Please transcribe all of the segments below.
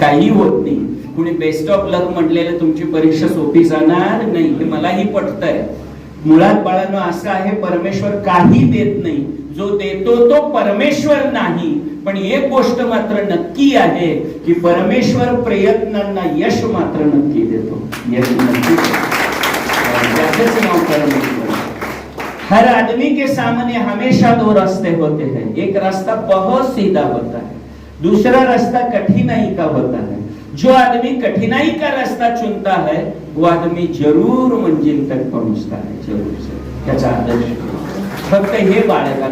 काही होत नाही. कुणी बेस्ट ऑफ लक म्हटलेलं तुमची परीक्षा सोपी जाणार नाही हे मलाही पटतंय. मुळात बाळांनो असं आहे परमेश्वर काही देत नाही. जो देतो तो परमेश्वर नाही. पण एक गोष्ट मात्र नक्की आहे की परमेश्वर प्रयत्नांना यश मात्र नक्की देतो. यश नक्की त्याचंच नाव परमेश्वर. हर आदमी के सामने हमेशा दो रास्ते होते हैं. एक रास्ता बहुत सीधा होता है. दूसरा रास्ता कठिनाई का होता है? जो आदमी कठिनाई का रास्ता चुनता है वो आदमी जरूर मंजिल तक पहुंचता है जरूर से। त्याचा आदर्श फक्त हे बाळगा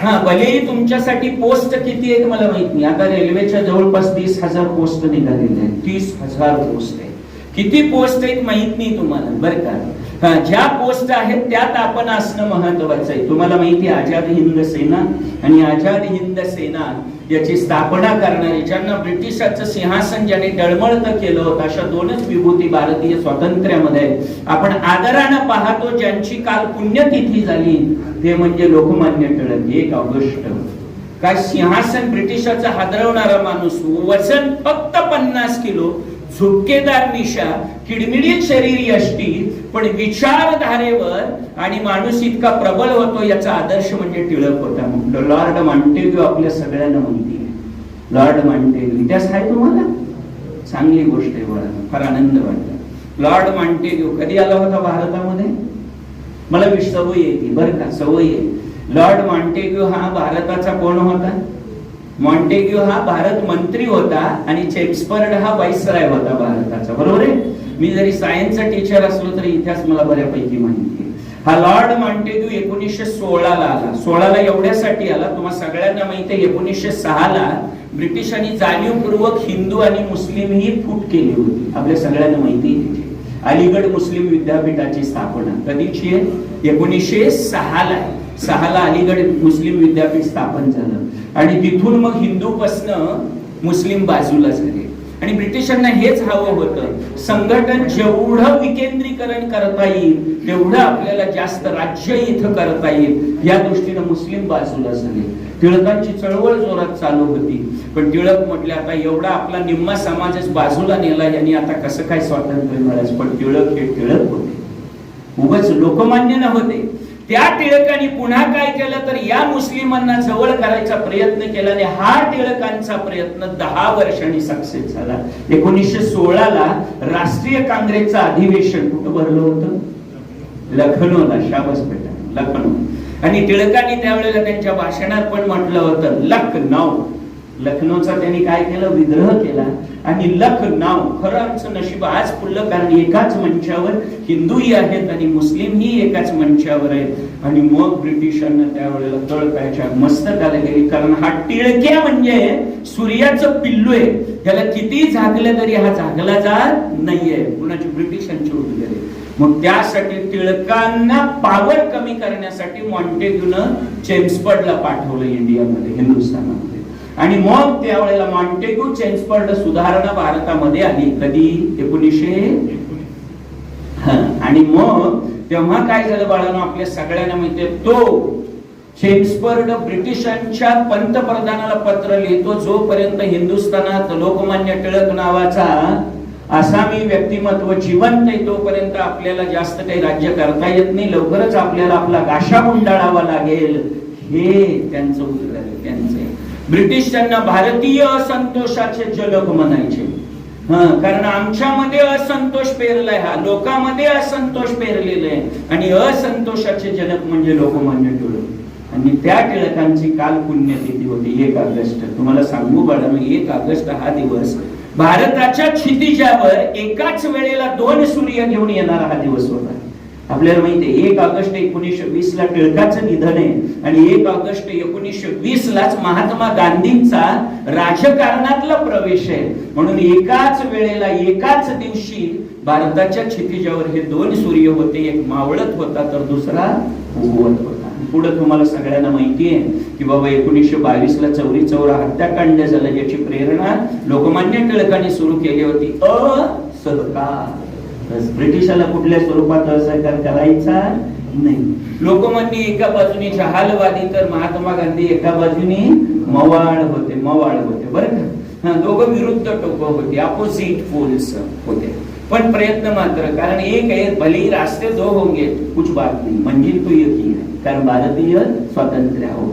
हा भलेही तुमच्यासाठी पोस्ट किती आहेत मला माहीत नाही. आता रेल्वेच्या जवळपास तीस हजार पोस्ट निघालेले आहेत. तीस हजार पोस्ट आहे किती पोस्ट आहेत माहीत नाही तुम्हाला बरं का? ज्या पोस्ट आहेत त्यात आपण असणं महत्वाचं आहे. तुम्हाला माहिती आहे आझाद हिंद सेना आणि आझाद हिंद सेना याची स्थापना करणारी ज्यांना ब्रिटिशाचं सिंहासन ज्याने डळमळत केलं होतं अशा दोनच विभूती भारतीय स्वातंत्र्यामध्ये आपण आदरानं पाहतो ज्यांची काल पुण्यतिथी झाली ते म्हणजे लोकमान्य टिळक. एक ऑगस्ट. काय सिंहासन ब्रिटिशाचा हादरवणारा माणूस वजन फक्त पन्नास किलो झुपकेदार निशा किडमिडीत शरीर यष्टी पण विचारधारेवर आणि माणूस इतका प्रबल होतो याचा आदर्श म्हणजे टिळक होता. म्हणतो लॉर्ड मॉन्टेग्यू आपल्या सगळ्यांना म्हणते. Lord Montagu. इतिहास आहे तुम्हाला? चांगली गोष्ट आहे बोला फार आनंद वाटला. लॉर्ड मॉन्टेग्यू कधी आला होता भारतामध्ये? मला सवय येते बरं का सवय आहे. लॉर्ड मॉन्टेग्यू हा भारताचा कोण होता? मॉन्टेग्यू हा भारत मंत्री होता आणि चेम्सपर्ड हा वाईसराय होता भारताचा. बरोबर आहे? मी जरी सायन्सचा टीचर असलो तरी इतिहास मला बऱ्यापैकी माहिती आहे. हा लॉर्ड मॉन्टेग्यू एकोणीसशे सोळाला आला. सोळाला एवढ्यासाठी आला तुम्हाला सगळ्यांना माहिती आहे एकोणीसशे सहाला ब्रिटिशांनी जाणीवपूर्वक हिंदू आणि मुस्लिम ही फूट केली होती. आपल्या सगळ्यांना माहिती आहे त्याची. अलीगड मुस्लिम विद्यापीठाची स्थापना कधीची आहे? एकोणीसशे सहाला आहे. सहाला अलीगड मुस्लिम विद्यापीठ स्थापन झालं. आणि तिथून मग हिंदूपासनं मुस्लिम बाजूला झाले. आणि ब्रिटिशांना हेच हवं होतं संघटन जेवढं विकेंद्रीकरण करता येईल तेवढं आपल्याला जास्त राज्य इथं करता येईल या दृष्टीनं मुस्लिम बाजूला झाले. टिळकांची चळवळ जोरात चालू होती. पण टिळक म्हटले आता एवढा आपला निम्मा समाजच बाजूला नेला यांनी आता कसं काय स्वातंत्र्य मिळायचं? पण टिळक हे टिळक होते. उगच लोकमान्य नव्हते. त्या टिळकांनी पुन्हा काय केलं? तर या मुस्लिमांना जवळ करायचा प्रयत्न केला आणि हा टिळकांचा प्रयत्न दहा वर्षांनी सक्सेस झाला. एकोणीसशे सोळाला राष्ट्रीय काँग्रेसचं अधिवेशन कुठं भरलं होतं? लखनौला शाबास बेटा लखनौ. आणि टिळकांनी त्यावेळेला त्यांच्या भाषणात पण म्हटलं होतं लखनौ. लखनौचा त्यांनी काय केलं? विद्रोह केला. आणि लख खरं आमचं नशीब आज फुललं कारण एकाच मंचावर हिंदूही आहेत आणि मुस्लिमही एकाच मंचावर आहेत. आणि मग ब्रिटिशांना त्यावेळेला तळपायच्या मस्तकाला गेली. कारण हा टिळक्या म्हणजे सूर्याचं पिल्लू आहे. त्याला किती झाकलं तरी हा झाकला जात नाहीये. कुणाची? ब्रिटिशांची उठलेली मग त्यासाठी टिळकांना पावर कमी करण्यासाठी मॉन्टेग्यून चेम्सपर्डला पाठवलं इंडियामध्ये हिंदुस्थानामध्ये. आणि मग त्यावेळेला मॉन्टेगू चेन्सफर्ड सुधारणा भारतामध्ये आली. कधी? एकोणीसशे आणि मग तेव्हा काय झालं बाळांनो? आपल्या सगळ्यांना माहितीये तो चेम्सपर्ड ब्रिटिशांच्या पंतप्रधानाला पत्र लिहितो जोपर्यंत हिंदुस्थानात लोकमान्य टिळक नावाचा आसामी व्यक्तिमत्व जिवंत आहे तोपर्यंत आपल्याला जास्त काही राज्य करता येत नाही. लवकरच आपल्याला आपला गाशा गुंडाळावा लागेल. हे त्यांचं उत्तर आहे. त्यांचं ब्रिटिश त्यांना भारतीय असंतोषाचे जलक म्हणायचे. कारण आमच्यामध्ये असंतोष पेरलाय हा लोकांमध्ये असंतोष पेरलेला आहे. आणि असंतोषाचे जनक म्हणजे लोकमान्य टिळक. आणि त्या टिळकांची काल पुण्यतिथी होती एक ऑगस्ट. तुम्हाला सांगू बाळा एक ऑगस्ट हा दिवस भारताच्या क्षितिजावर एकाच वेळेला दोन सूर्य घेऊन येणारा हा दिवस होता. आपल्याला माहितीये आहे एक ऑगस्ट एकोणीसशे वीस ला टिळकाचं निधन आहे आणि एक ऑगस्ट एकोणीसशे वीस लाच महात्मा गांधींचा राजकारणातला प्रवेश आहे. म्हणून एकाच वेळेला एकाच दिवशी भारताच्या क्षितिजावर हे दोन सूर्य होते एक मावळत होता तर दुसरा उगवत होता. पुढे तुम्हाला सगळ्यांना माहिती आहे की बाबा एकोणीसशे बावीस ला चौरी चौरा हत्याकांड झालं याची प्रेरणा लोकमान्य टिळकांनी सुरू केली होती. असहकार. ब्रिटिशाला कुठल्या स्वरूपात असहकार करायचा नाही. लोकमान्य एका बाजूने जहालवादी तर महात्मा गांधी एका बाजूने मवाळ होते मवाळ होते बरं का? दोघं विरुद्ध टोक होते अपोजिट पोल्स होते. पण प्रयत्न मात्र कारण एक आहे भले ही रास्ते दो होंगे कुछ बात नाही मंजिल तो एक ही आहे कारण भारतीय स्वातंत्र्य हो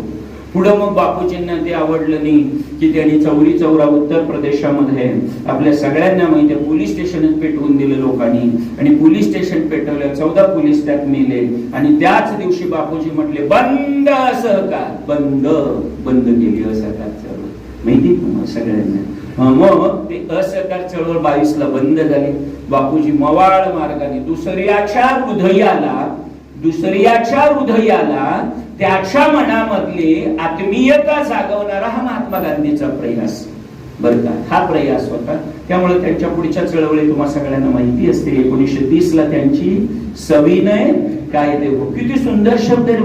पुढं मग बापूजींना ते आवडलं नाही की त्यांनी चौरी चौरा उत्तर प्रदेशामध्ये आपल्या सगळ्यांना माहिती पोलीस स्टेशनच पेटवून दिले लोकांनी. आणि पोलीस स्टेशन पेटवलं चौदा पोलीस त्यात मेले. आणि त्याच दिवशी बापूजी म्हटले बंद सहकार बंद बंद केली असहकार चळवळ. माहिती तुम्हाला सगळ्यांना? मग ते असहकार चळवळ बावीस ला बंद झाली. बापूजी मवाळ मार्गाने दुसऱ्याच्या हृदयाला दुसऱ्याच्या हृदयाला त्याच्या मनामधली आत्मीयता जागवणारा हा महात्मा गांधीचा प्रयास. बरं का? हा प्रयास होता. त्यामुळे त्यांच्या पुढच्या चळवळी तुम्हाला सगळ्यांना माहिती असते एकोणीसशे तीस ला त्यांची सविनय कायदे हो. किती सुंदर शब्द आहे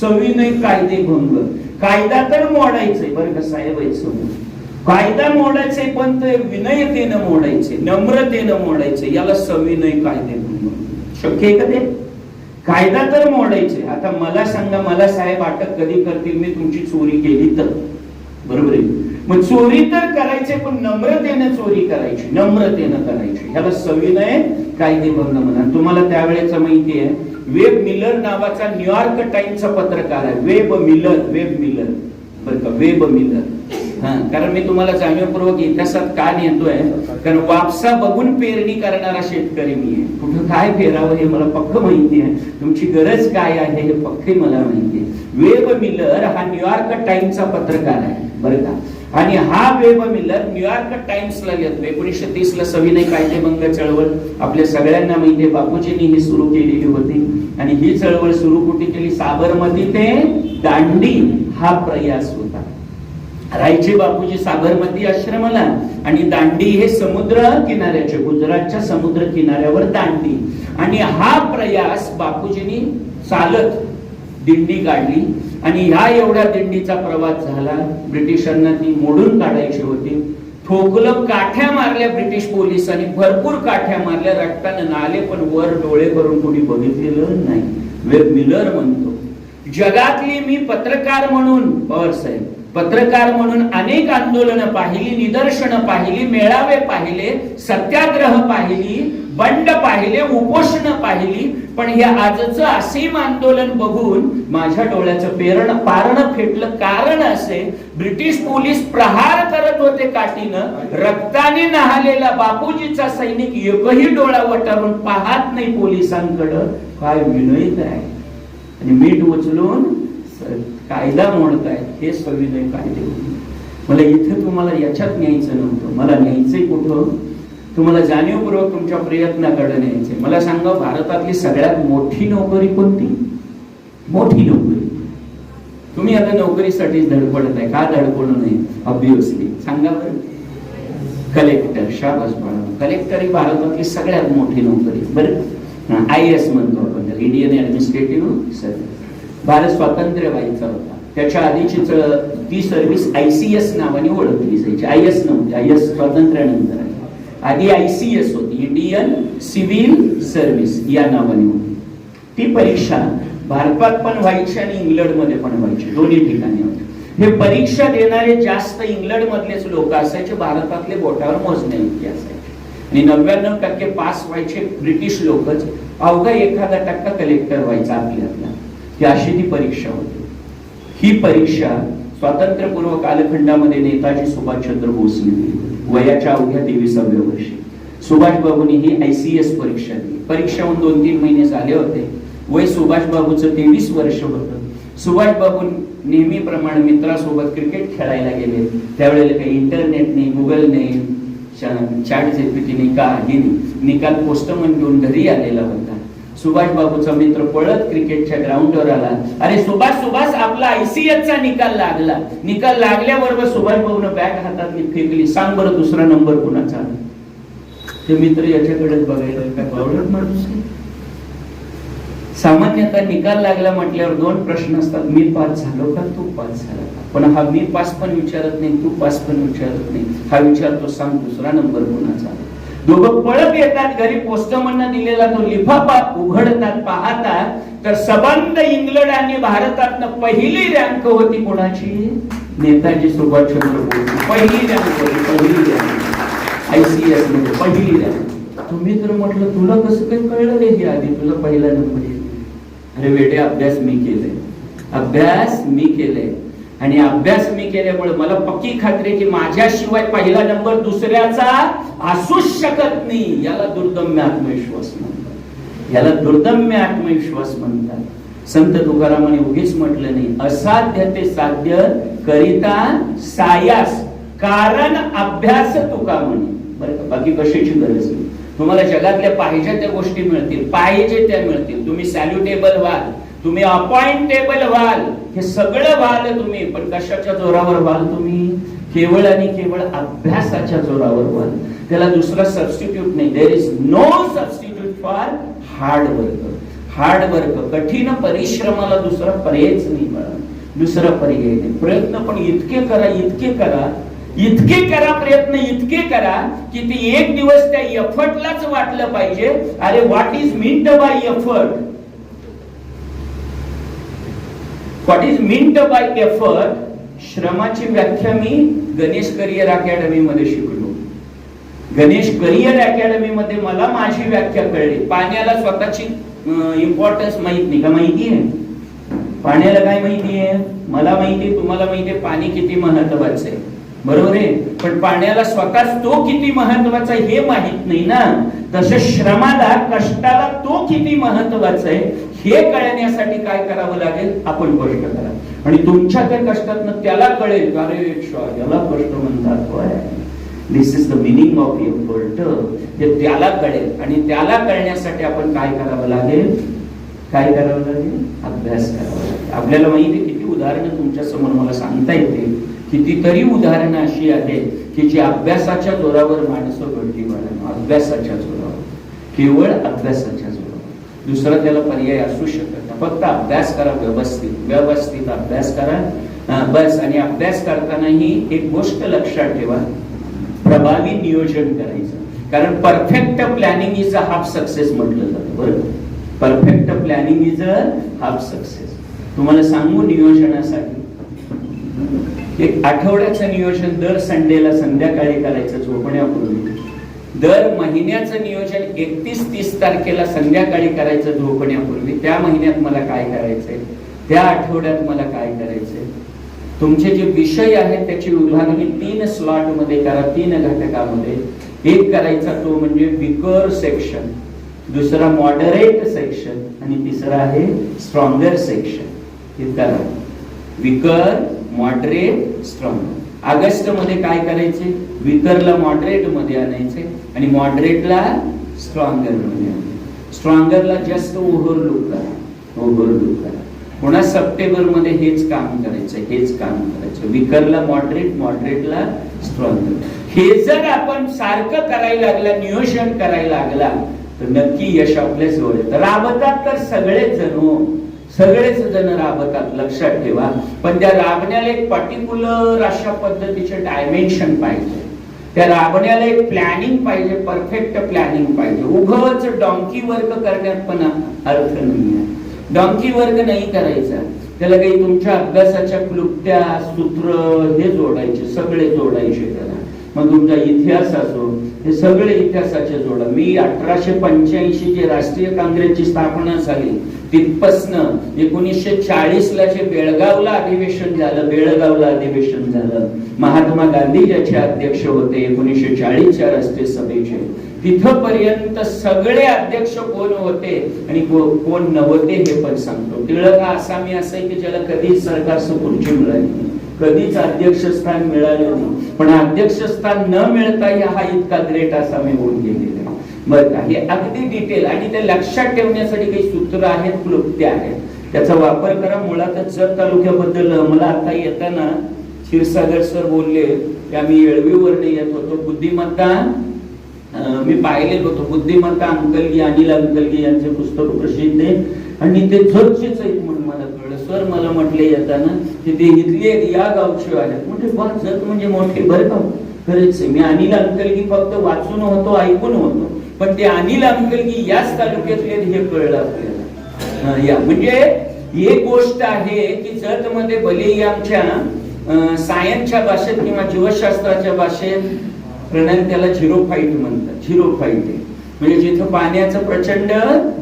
सविनय कायदे भंग. कायदा तर मोडायचंय. बरं का साहेब कायदा मोडायचे पण ते विनयतेनं मोडायचे नम्रतेनं मोडायचे याला सविनय कायदे भंग. शक्य आहे का ते? कायदा तर मोडायचे. आता मला सांगा मला साहेब अटक कधी करतील? मी तुमची चोरी केली तर. बरोबर आहे? मग चोरी तर करायचे पण नम्रतेनं चोरी करायची. नम्रतेनं करायची. ह्याला सविनय कायदे कायदेभंग म्हणा. तुम्हाला त्यावेळेचा माहिती आहे वेब मिलर नावाचा न्यूयॉर्क टाइम्सचा पत्रकार आहे. Webb Miller Webb Miller. बरं का? Webb Miller. कारण मी तुम्हाला जाणीवपूर्वक इतिहासात का नेतोय? कारण वापसा बघून पेरणी करणारा शेतकरी मी आहे. कुठं काय पेरावं हे मला पक्क माहिती आहे. तुमची गरज काय आहे हे पक्के मला माहिती आहे. वेब मिलर हा न्यूयॉर्क टाइम्सचा पत्रकार आहे बरं का? आणि हा वेब मिलर न्यूयॉर्क टाइम्सला लिहितो एकोणीसशे तीस ला सविनय कायदेभंग चळवळ आपल्या सगळ्यांना माहिती बापूजींनी ही सुरू केलेली होती. आणि ही चळवळ सुरू कुठे केली? साबरमती ते दांडी हा प्रयास होता. रायचे बापूजी साबरमती आश्रमाला आणि दांडी हे समुद्र किनाऱ्याचे गुजरातच्या समुद्र किनाऱ्यावर दांडी. आणि हा प्रयास बापूजींनी चालत दिंडी काढली. आणि ह्या एवढ्या दिंडीचा प्रवास झाला ब्रिटिशांना ती मोडून काढायची होती. ठोकलं काठ्या मारल्या ब्रिटिश पोलिसांनी भरपूर काठ्या मारल्या रक्तानं नाले पण वर डोळे करून कोणी बघितलेलं नाही. वेब मिलर म्हणतो. जगातली मी पत्रकार म्हणून पवार साहेब पत्रकार म्हणून अनेक आंदोलनं पाहिली निदर्शनं पाहिली मेळावे पाहिले सत्याग्रह पाहिली बंड पाहिले उपोषण पाहिली. पण हे आजचं असीम आंदोलन बघून माझ्या डोळ्याचं पेरण पारण फेटलं. कारण असे ब्रिटिश पोलीस प्रहार करत होते काठीनं. रक्ताने नहालेला बापूजीचा सैनिक एकही डोळा वटारून पाहत नाही पोलिसांकडं. काय विनयत आहे. आणि मीठ उचलून कायदा मोडताय हे संविधान कायदे मला इथं तुम्हाला याच्यात न्यायचं नव्हतं. मला न्यायचंय कुठं? तुम्हाला जाणीवपूर्वक तुमच्या प्रयत्नाकडे न्यायचंय. मला सांगा भारतातली सगळ्यात मोठी नोकरी कोणती? मोठी नोकरी. तुम्ही आता नोकरीसाठी धडपडत आहे. का धडपडू नये? ऑब्विसली सांगा बरं. कलेक्टर शाबास बाळा कलेक्टर ही भारतातली सगळ्यात मोठी नोकरी. बरं? आय एस म्हणतो आपण. इंडियन ऍडमिनिस्ट्रेटिव्ह सर्व्हिस भारत स्वातंत्र्य व्हायचा होता. त्याच्या आधीची च- ती सर्व्हिस आय सी एस नावाने ओळखली जायची. आय एस नव्हती आय एस स्वातंत्र्यानंतर आहे आधी आय सी एस होती. इंडियन सिव्हिल सर्व्हिस या नावाने होती. ती परीक्षा भारतात पण व्हायची आणि इंग्लंडमध्ये पण व्हायची. दोन्ही ठिकाणी होती. हे परीक्षा देणारे जास्त इंग्लंड मधलेच लोक असायचे भारतातले बोटावर मोजणे इतके असायचे. आणि नव्याण्णव टक्के पास व्हायचे ब्रिटिश लोकच अवघा एखादा टक्का कलेक्टर व्हायचा आपल्यातला. ही अशी ती परीक्षा होती. ही परीक्षा स्वातंत्र्यपूर्व कालखंडामध्ये नेताजी सुभाषचंद्र बोस लिहिली वयाच्या अवघ्या तेविसाव्या वर्षी. सुभाष बाबूंनी ही आयसीएस परीक्षा दिली. परीक्षा होऊन दोन तीन महिने झाले होते. वय सुभाष बाबूचं तेवीस वर्ष होतं. सुभाष बाबू नेहमीप्रमाणे मित्रासोबत क्रिकेट खेळायला गेले. त्यावेळेला काही इंटरनेट नाही गुगल नाही चॅट जीपीटी नाही काही निकाल पोस्टमन घेऊन घरी आलेला होता. सुभाष बाबूचा मित्र पळत क्रिकेटच्या ग्राउंडवर आला. अरे सुभाष सुभाष आपला आयसीएस चा निकाल लागला. निकाल लागल्याबरोबर सुभाष बाबून बॅग हातातली फेकली. सांग बरं दुसरा नंबर कुणाचा? आला? ते मित्र याच्याकडेच बघायला माणूस सामान्यतः निकाल लागला म्हटल्यावर दोन प्रश्न असतात. मी पास झालो का? तू पास झाला का? पण हा मी पास पण विचारत नाही तू पास पण विचारत नाही. हा विचारतो सांग दुसरा नंबर कोणाचा? दोघं पळत येतात घरी पोस्टमननं दिलेला तो लिफाफा उघडतात पाहतात. तर सबंध इंग्लंड आणि भारतातनं पहिली रँक होती कोणाची? नेताजी सुभाषचंद्र बोस. पहिली रँक होती पहिली रँक. आयसीएसमध्ये पहिली रँक. तुम्ही तर म्हटलं तुला कसं काही कळलं नाही आधी? तुला पहिला नंबर येईल. अरे बेटे अभ्यास मी केलाय. अभ्यास मी केलाय. आणि अभ्यास मी केल्यामुळे मला पक्की खात्री आहे की माझ्याशिवाय पहिला नंबर दुसऱ्याचा असूच शकत नाही. याला दुर्दम्य आत्मविश्वास म्हणतात. याला दुर्दम्य आत्मविश्वास म्हणतात. संत तुकारामाने उगीच म्हटलं नाही असाध्य ते साध्य करिता सायास कारण अभ्यास तुका म्हणे. बरं का? बाकी कशाची गरज नाही. तुम्हाला जगातल्या पाहिजे त्या गोष्टी मिळतील पाहिजे त्या मिळतील. तुम्ही सॅल्युटेबल व्हाल. तुम्ही अपॉइंटेबल व्हाल. हे सगळं व्हाल तुम्ही पण कशाच्या जोरावर व्हाल तुम्ही केवळ आणि केवळ अभ्यासाच्या जोरावर व्हाल त्याला दुसरा सबस्टिट्यूट नाही. There is no substitute for hard work hard work कठीण परिश्रमाला दुसरा पर्यायच नाही मिळाला दुसरा पर्याय नाही. प्रयत्न पण इतके करा इतके करा इतके करा प्रयत्न इतके करा की ते एक दिवस त्या एफर्टलाच वाटलं पाहिजे. अरे what is meant by effort what is meant by effort श्रमाची व्याख्या मी गणेश करिअर अकॅडमी मध्ये शिकलो. गणेश करिअर अकॅडमी मध्ये मला माझी व्याख्या कळली. पाण्याला स्वतःची इम्पॉर्टन्स माहीत नाही. का माहिती आहे? पाण्याला काय माहिती आहे? मला माहिती आहे तुम्हाला माहिती आहे पाणी किती महत्वाचं आहे. बरोबर आहे? पण पाण्याला स्वतःच तो किती महत्त्वाचा आहे हे माहीत नाही ना. तसं श्रमाला कष्टाला तो किती महत्त्वाचा आहे? हे कळण्यासाठी काय करावं लागेल? आपण कष्ट करा. आणि तुमच्या त्या कष्टातनं त्याला कळेल अरे याला कष्ट म्हणतात this is the meaning of effort हे त्याला कळेल. आणि त्याला कळण्यासाठी आपण काय करावं लागेल? काय करावं लागेल? अभ्यास करावा लागेल. आपल्याला माहिती आहे किती उदाहरणं तुमच्यासमोर मला सांगता येतील. कितीतरी उदाहरणं अशी आहेत की जी अभ्यासाच्या जोरावर माणसं घडली मॅडम अभ्यासाच्या जोरावर. केवळ अभ्यासाच्या दुसरा त्याला पर्याय असू शकत नाही. फक्त अभ्यास करा व्यवस्थित. व्यवस्थित अभ्यास करा. बस. आणि अभ्यास करतानाही एक गोष्ट लक्षात ठेवा. प्रभावी नियोजन करायचं. कारण perfect planning is a half success म्हटलं जातं. बरं perfect planning is a half success तुम्हाला सांगू नियोजनासाठी? एक आठवड्याचं नियोजन दर संडेला संध्याकाळी करायचं झोपण्यापूर्वी. दर महिन्याचं नियोजन एकतीस तीस तारखेला संध्याकाळी करायचं झोपण्यापूर्वी. त्या महिन्यात मला काय करायचंय? त्या आठवड्यात मला काय करायचंय? तुमचे जे विषय आहेत त्याची विभागणी तीन स्लॉटमध्ये करा तीन घटकामध्ये. एक करायचा तो म्हणजे विकर सेक्शन दुसरा मॉडरेट सेक्शन आणि तिसरा आहे स्ट्रॉंगर सेक्शन हे करा विकर मॉडरेट स्ट्रॉंगर ऑगस्टमध्ये काय करायचे? विकरला मॉडरेटमध्ये आणायचे आणि मॉडरेटला स्ट्रॉंगरमध्ये आणायचे. स्ट्रॉंगरला जास्त ओव्हरलुक करा. ओव्हरलुक करा. पुन्हा सप्टेंबरमध्ये हेच काम करायचं हेच काम करायचं. विकरला मॉडरेट मॉडरेटला स्ट्रॉंगर. हे जर आपण सारखं करायला लागला नियोजन करायला लागला तर नक्की यश आपल्या जवळ येतं. राबतात तर सगळेच जण. सगळेच जण राबतात लक्षात ठेवा. पण त्या राबण्याला एक पर्टिक्युलर अशा पद्धतीचे डायमेन्शन पाहिजे. त्या राबण्याला एक प्लॅनिंग पाहिजे परफेक्ट प्लॅनिंग पाहिजे. उगच डॉंकी वर्क करण्यात पण अर्थ नाही आहे डॉंकी वर्ग नाही करायचा. त्याला काही तुमच्या अभ्यासाच्या क्लुप्त्या सूत्र हे जोडायचे सगळे जोडायचे त्याला. मग तुमचा इतिहास असो हे सगळे इतिहासाचे जोडा. मी अठराशे पंच्याऐंशी जे राष्ट्रीय काँग्रेसची स्थापना झाली. तिथपासनं एकोणीसशे चाळीस ला जे बेळगावला अधिवेशन झालं बेळगावला अधिवेशन झालं. महात्मा गांधी ज्याचे अध्यक्ष होते एकोणीसशे चाळीसच्या राष्ट्रीय सभेचे. तिथपर्यंत सगळे अध्यक्ष कोण होते आणि कोण नव्हते हे पण सांगतो. टिळक हा आसामी असं की ज्याला कधीच सरकार खुर्ची मिळाली नाही. कधीच अध्यक्षस्थान मिळालं नाही. पण अध्यक्षस्थान न मिळता हा इतका ग्रेट आसामी होऊन गेलेला आहे. बरं का? हे अगदी डिटेल आणि ते लक्षात ठेवण्यासाठी काही सूत्र आहेत क्लुप्त्या आहेत. त्याचा वापर करा. मुळातच जत तालुक्याबद्दल मला आता येताना क्षीरसागर सर बोलले की आम्ही येळवीवर येत होतो. बुद्धिमत्ता मी पाहिलेलो होतो बुद्धिमत्ता अंकलगी अनिल अंकलगी यांचे पुस्तक प्रसिद्ध आहे. आणि ते जगचेच आहेत म्हणून मला कळलं. सर मला म्हटले येताना तिथे ते आहेत, या गावची आहेत म्हणजे बा जत म्हणजे मोठे बरं का हो? खरंच आहे. मी अनिल अंकलगी फक्त वाचून होतो ऐकून होतो. पण ते अनिल अंकलगी याच तालुक्यातले हे कळलं आपल्याला. या. म्हणजे एक गोष्ट आहे की जत मध्ये भलेही आमच्या सायन्सच्या भाषेत किंवा जीवशास्त्राच्या भाषेत प्रणय त्याला झिरो फाईट म्हणतात. झिरो फाईट आहे. म्हणजे जिथं पाण्याचं प्रचंड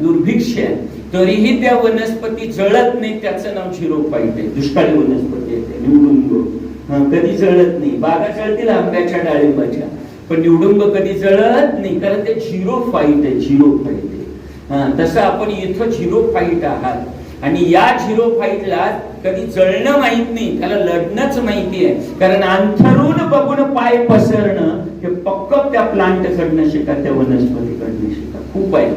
दुर्भिक्ष आहे तरीही त्या वनस्पती जळत नाही त्याचं नाव झिरो फाईट आहे दुष्काळी वनस्पती आहे निवडुंब कधी जळत नाही. बागा जळतील आंब्याच्या डाळिंबाच्या पण निवडुंब कधी जळत नाही कारण ते झिरो फाईट आहे झिरो फाईट आहे तसं आपण इथं झिरो फाईट आहात. आणि या झिरो फाईटला कधी जळणं माहीत नाही त्याला लढणंच माहिती आहे. कारण अंथरून बघून पाय पसरणं हे पक्क त्या प्लांट कडनं शिका त्या वनस्पतीकडनं शिका. खूप आहे.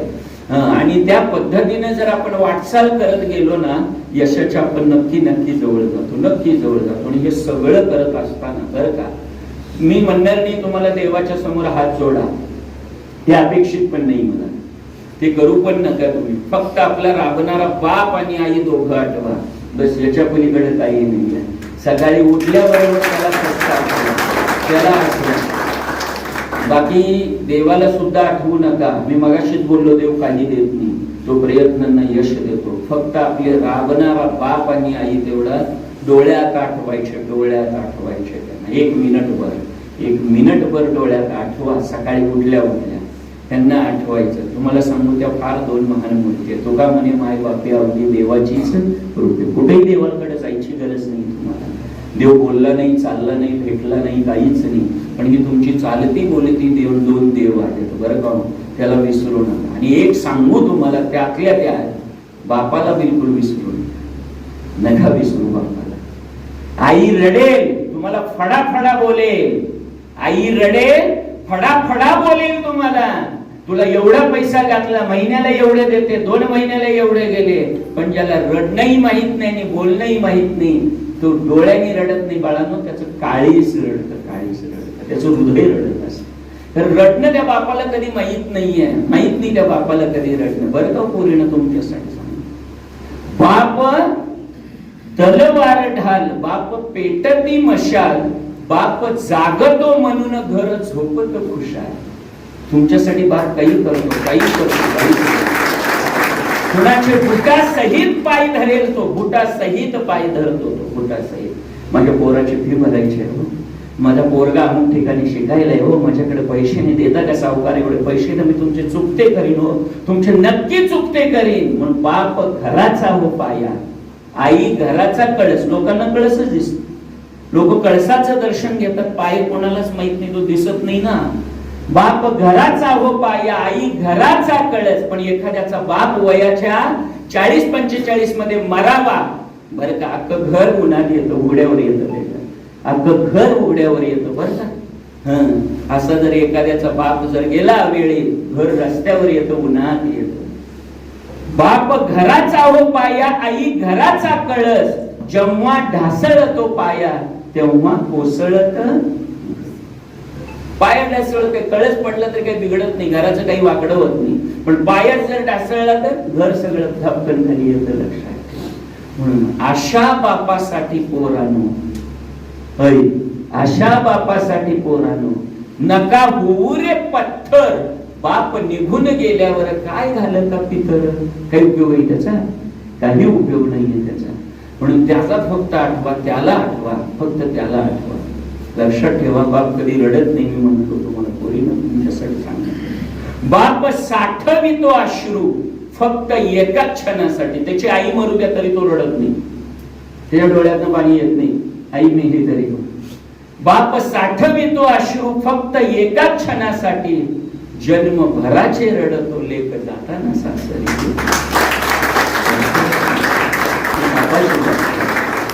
आणि त्या पद्धतीने जर आपण वाटचाल करत गेलो ना यशाच्या आपण नक्की नक्की जवळ जातो नक्की जवळ जातो. आणि हे सगळं करत असताना बरं का? मी म्हणणार नाही तुम्हाला देवाच्या समोर हात जोडा. हे अपेक्षित पण नाही मला. ते करू पण नका तुम्ही. फक्त आपला राबणारा बाप आणि आई दोघं आठवा. बस याच्या पलीकडे काही नाही सकाळी उठल्याबरोबर त्याला त्याला बाकी देवाला सुद्धा आठवू नका. मी मगाशीच बोललो देव काही देत नाही. तो प्रयत्नांना यश देतो. फक्त आपले राबणारा बाप आणि आई तेवढा डोळ्यात आठवायचे डोळ्यात आठवायचे त्यांना. एक मिनिटभर एक मिनिटभर डोळ्यात आठवा. सकाळी उठल्या उठल्या त्यांना आठवायचं. तुम्हाला सांगू त्या फार दोन महान मूर्ती तो तुका म्हणे माय बापी अवघी देवाचीच रूपे कुठेही देवाकडे जायची गरज नाही तुम्हाला. देव बोलला नाही चालला नाही भेटला नाही काहीच नाही. पण तुमची चालती बोलती देव दोन देव आहेत. बरं का हो? त्याला विसरू नका. आणि एक सांगू तुम्हाला त्यातल्या त्या बापाला बिलकुल विसरू नका. नका विसरू बापाला. आई रडेल तुम्हाला फडा फडा बोलेल. आई रडेल फडा फडा बोलेल तुम्हाला. तुला एवढा पैसा घातला महिन्याला एवढे देते दोन महिन्याला एवढे गेले. पण ज्याला रडणंही माहीत नाही आणि बोलणंही माहीत नाही तो डोळ्याने रडत नाही. बाळांनो त्याचं काळीच रडतं. त्याचं हृदय रडत असतं तर रडणं त्या बापाला कधी माहीत नाहीये. माहीत नाही त्या बापाला कधी रडणं. बरं का पोरीनं तुमच्यासाठी सांग बाप तलवार ढाल बाप पेटती मशाल बाप जागतो म्हणून घर झोपत खुशाल. तुमच्यासाठी बाप काही करतो काही करतो काही कुणाचे बुटा सहित पाय धरेल तो बुटा सहित पाय धरतो तो बुटा सहित. माझ्या पोराची फी भरायची आहे हो. माझा पोरगा अमुक ठिकाणी शिकायला आहे हो माझ्याकडे पैसे नाही देता का सावकार? एवढे पैसे तर मी तुमचे चुकते करीन हो. तुमचे नक्की चुकते करीन. म्हणून बाप घराचा हो पाया. आई घराचा कळस. लोकांना कळसच दिसत. लोक कळसाचं दर्शन घेतात. पाय कोणालाच माहीत नाही तो दिसत नाही ना. बाप घराचा हो पाया आई घराचा कळस. पण एखाद्याचा बाप वयाच्या चाळीस पंचेचाळीसमध्ये मरावा. बरं का अख्खं घर उन्हात येतं उघड्यावर येतं अगं घर उघड्यावर येतं बरं का? असा जर एखाद्याचा बाप जर गेला वेळी घर रस्त्यावर येतं उन्हात येतं. बाप घराचा हो पाया आई घराचा कळस. जेव्हा ढासळतो पाया तेव्हा कोसळत. पाया ढासळत काही कळस पडलं तर काही बिघडत नाही. घराचं काही वाकडं होत नाही. पण पायात जर ढासळला तर घर सगळं धपकन खाली येतं लक्षात म्हणून अशा बापासाठी पोरानो हरी अशा बापासाठी पोरानो नका होऊ रे पत्थर. बाप निघून गेल्यावर काय झालं का पितर काही उपयोग आहे त्याचा? काही उपयोग नाहीये त्याचा. म्हणून त्याचा फक्त आठवा त्याला आठवा फक्त त्याला आठवा. लक्षात ठेवा बाप कधी रडत नाही मी म्हणतो तुम्हाला पोरीनं तुमच्यासाठी सांग बाप साठवितो अश्रू फक्त एका क्षणासाठी. त्याची आई मरू द्या तरी तो रडत नाही. त्याच्या डोळ्यातनं पाणी येत नाही. आई मेली तरी बाप साठवितो अश्रू फक्त एका क्षणासाठी. जन्मभराचे रडतो लेख जाताना सासरी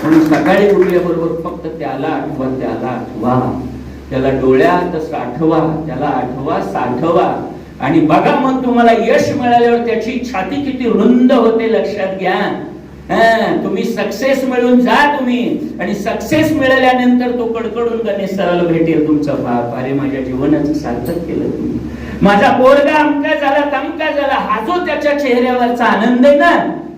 म्हणून सकाळी उठल्याबरोबर फक्त त्याला आठवा त्याला आठवा. त्याला डोळ्यात साठवा त्याला आठवा साठवा. आणि बघा मग तुम्हाला यश मिळाल्यावर त्याची छाती किती रुंद होते लक्षात घ्या. तुम्ही सक्सेस मिळून जा तुम्ही. आणि सक्सेस मिळाल्यानंतर तो कडकडून गणेश भेटेल तुमचा बाप. अरे माझ्या जीवनाचं सार्थक केलं तुम्ही. माझा पोरगा अमका झाला तमका झाला. हा जो त्याच्या चेहऱ्यावरचा आनंद आहे ना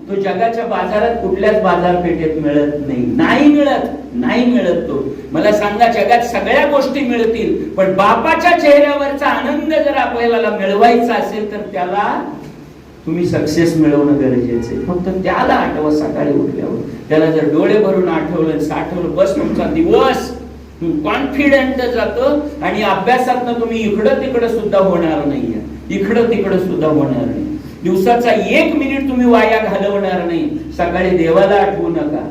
तो जगाच्या बाजारात कुठल्याच बाजारपेठेत मिळत नाही. नाही मिळत नाही मिळत तो. मला सांगा जगात सगळ्या गोष्टी मिळतील पण बापाच्या चेहऱ्यावरचा आनंद जर आपल्याला मिळवायचा असेल तर त्याला तुम्ही सक्सेस मिळवणं गरजेचं आहे. फक्त त्याला आठवा सकाळी उठल्यावर. त्याला जर डोळे भरून आठवलं साठवलं बस तुमचा दिवस. कॉन्फिडंट जातो आणि अभ्यासात तुम्ही इकडं तिकडं सुद्धा होणार नाहीये. इकडं तिकडं सुद्धा होणार नाही. दिवसाचा एक मिनिट तुम्ही वाया घालवणार नाही. सकाळी देवाला आठवू नका.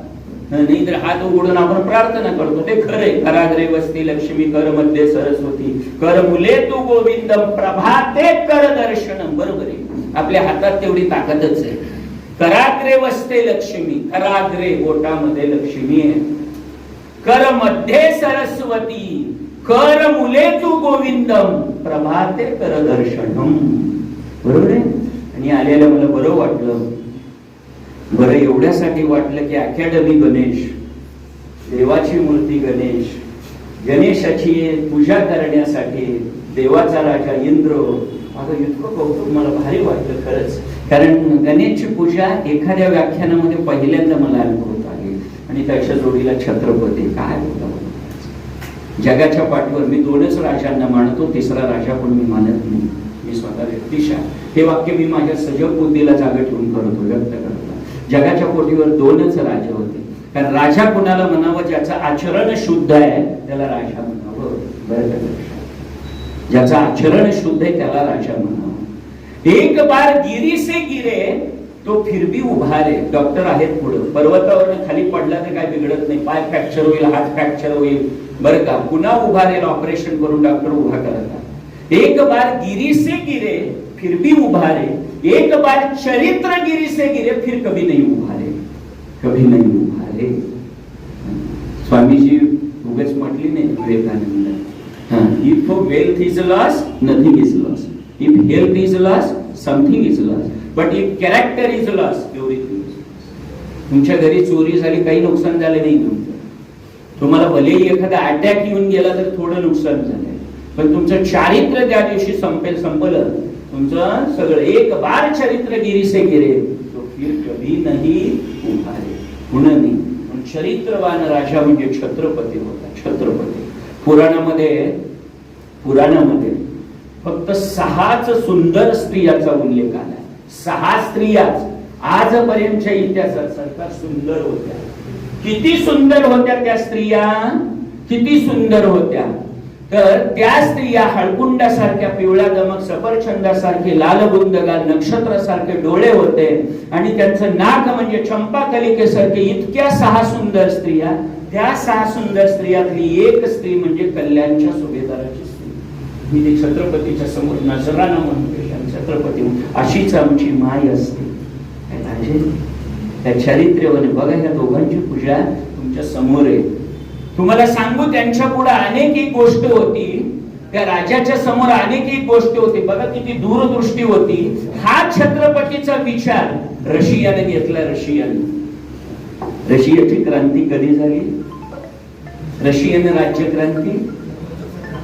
नाही तर हात उघडून आपण प्रार्थना करतो. ते खरे कराग्रे वस्ती लक्ष्मी कर मध्ये सरस्वती. कर मुले तू गोविंद प्रभाते कर दर्शनम. बरोबर आहे. आपल्या हातात तेवढी ताकदच आहे. कराग्रे वसते लक्ष्मी कराग्रे बोटामध्ये लक्ष्मी आहे. कर मध्ये सरस्वती कर मुले तू गोविंदम प्रभाते कर दर्शनम. बरोबर आहे? आणि आलेलं मला बरं वाटलं. बरं एवढ्यासाठी वाटलं की अकॅडमी गणेश देवाची मूर्ती गणेश गणेशाची पूजा करण्यासाठी देवाचा राजा इंद्र माझं इतकं कौतुक मला भारी वाटलं खरंच. कारण गणेशची पूजा एखाद्या व्याख्यानामध्ये पहिल्यांदा मला अनुभवत आली आणि त्याच्या जोडीला छत्रपती काय होता जगाच्या पाठीवर मी दोनच राजांना मानतो तिसरा राजा पण मी मानत नाही. मी स्वतः व्यक्तिशा हे वाक्य मी माझ्या सजग बुद्धीला जागा ठेवून करतो व्यक्त करतो. जगाच्या पोटीवर दोनच राजे होते. कारण राजा कुणाला म्हणावं ज्याचं आचरण शुद्ध आहे त्याला राजा म्हणावं. बरं ज्याचं आचरण शुद्ध आहे त्याला राजा म्हणावं एक बार गिरी से गिरे तो फिर भी उभा रे डॉक्टर आहेत पुढं. पर्वतावर खाली पडला तर काय बिघडत नाही. पाय फ्रॅक्चर होईल हात फ्रॅक्चर होईल. बरं का? पुन्हा उभा रेल ऑपरेशन करून डॉक्टर उभा करतात एक बार गिरी से गिरे फिरबी उभा रे एक बार चरित्र गिरी से गिरे फिर कभी नाही उभा रे कभी नाही उभा रे स्वामीजी उगेच म्हटली नाही Vivekananda. If wealth is loss nothing is loss if health is is something is loss but if character is loss everything तुमच्या घरी चोरी झाली काही नुकसान झालं नाही तुमचं. तुम्हाला भलेही एखादा अटॅक येऊन गेला तर थोडं नुकसान झालंय. पण तुमचं चारित्र्य त्या दिवशी संपेल संपलं तुमचं सगळं एक बार चरित्र गिरीसे गिरे तो फिर कधी नाही उभारे. पुन्हा नाही पण चरित्रवान राजा म्हणजे छत्रपती होता छत्रपती. पुराणामध्ये पुराणामध्ये. फक्त सहाच सुंदर स्त्रियाचा उल्लेख आला सहा स्त्रियाच आजपर्यंतच्या इतिहासात सरकार सुंदर होत्या. किती सुंदर होत्या त्या स्त्रिया? किती सुंदर होत्या? तर त्या स्त्रिया हळकुंडासारख्या पिवळ्या दमक सफरचंदासारखे लाल बुंदगाल नक्षत्रासारखे डोळे होते. आणि त्यांचं नाक म्हणजे चंपा कलिकेसारखे इतक्या सहा सुंदर स्त्रिया. त्या सहा सुंदर स्त्रियातली एक स्त्री म्हणजे कल्याणच्या सुभेदाराची मी ते छत्रपतीच्या समोर नजराना म्हणतो छत्रपती अशीच आमची माय असते. त्या चारित्र्यवाने बघा या दोघांची पूजा तुमच्यासमोर आहे. तुम्हाला सांगू त्यांच्या पुढे अनेक एक गोष्ट होती. त्या राजाच्या समोर अनेक एक गोष्ट होती. बघा किती दूरदृष्टी होती. हा छत्रपतीचा विचार रशियाने घेतला रशियाने. रशियाची क्रांती कधी झाली? रशियन राज्य क्रांती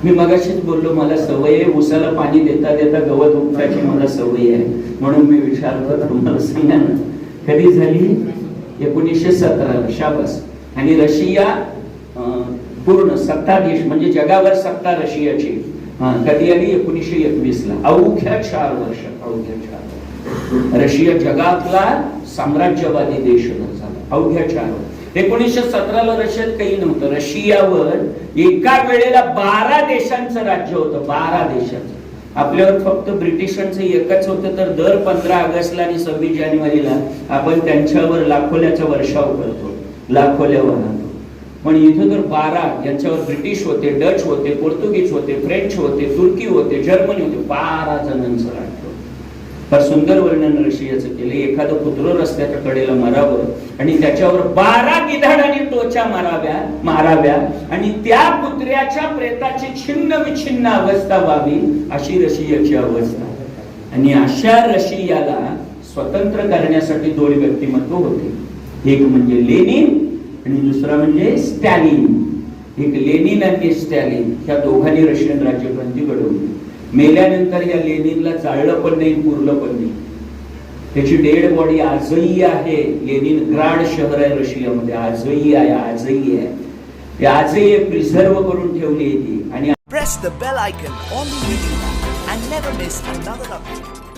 मी मगाशीच बोललो मला सवय आहे उसाला पाणी देता देता गवत उपटायची मला सवय आहे. म्हणून मी विचारलं तुम्हाला सांगा ना कधी झाली? एकोणीसशे सतरा शाबास. आणि रशिया अं, पूर्ण सत्ताधीश म्हणजे जगावर सत्ता रशियाची. कधी आली? एकोणीसशे एकवीस ला अवघ्या चार वर्ष अवघ्या चार वर्ष. रशिया जगातला साम्राज्यवादी देश झाला अवघ्या चार वर्ष. एकोणीसशे सतराला रशियात काही नव्हतं. रशियावर एका वेळेला बारा देशांचं राज्य होतं बारा देशांचं. आपल्यावर फक्त ब्रिटिशांचं एकच होतं तर दर पंधरा ऑगस्टला आणि सव्वीस जानेवारीला आपण त्यांच्यावर लाखोल्याचा वर्षाव करतो लाखोल्या वाहतो पण इथं तर बारा यांच्यावर ब्रिटिश होते डच होते पोर्तुगीज होते फ्रेंच होते तुर्की होते जर्मनी होते बारा जणांचं राज्य. फार सुंदर वर्णन रशियाचं केलं. एखादं कुत्र रस्त्याच्या कडेला मारावं आणि त्याच्यावर बारा गिधाडाने टोचा माराव्या माराव्या आणि त्या कुत्र्याच्या प्रेताची छिन्न विछिन्न अवस्था व्हावी अशी रशियाची अवस्था. आणि अशा रशियाला स्वतंत्र करण्यासाठी दोन व्यक्तिमत्व होते. एक म्हणजे लेनिन आणि दुसरा म्हणजे स्टॅलिन. एक लेनिन आणि स्टॅलिन ह्या दोघांनी रशियन राज्यक्रांती घडवली. मेल्यानंतर या लेनिनला जाळलं पण नाही पुरलं पण नाही. त्याची डेड बॉडी आजही आहे. लेनिन ग्राड शहर आहे रशियामध्ये. आजही आहे आजही आहे. ते आजही प्रिझर्व करून ठेवली आहे ती. आणि press the bell icon on the YouTube app and never miss another update.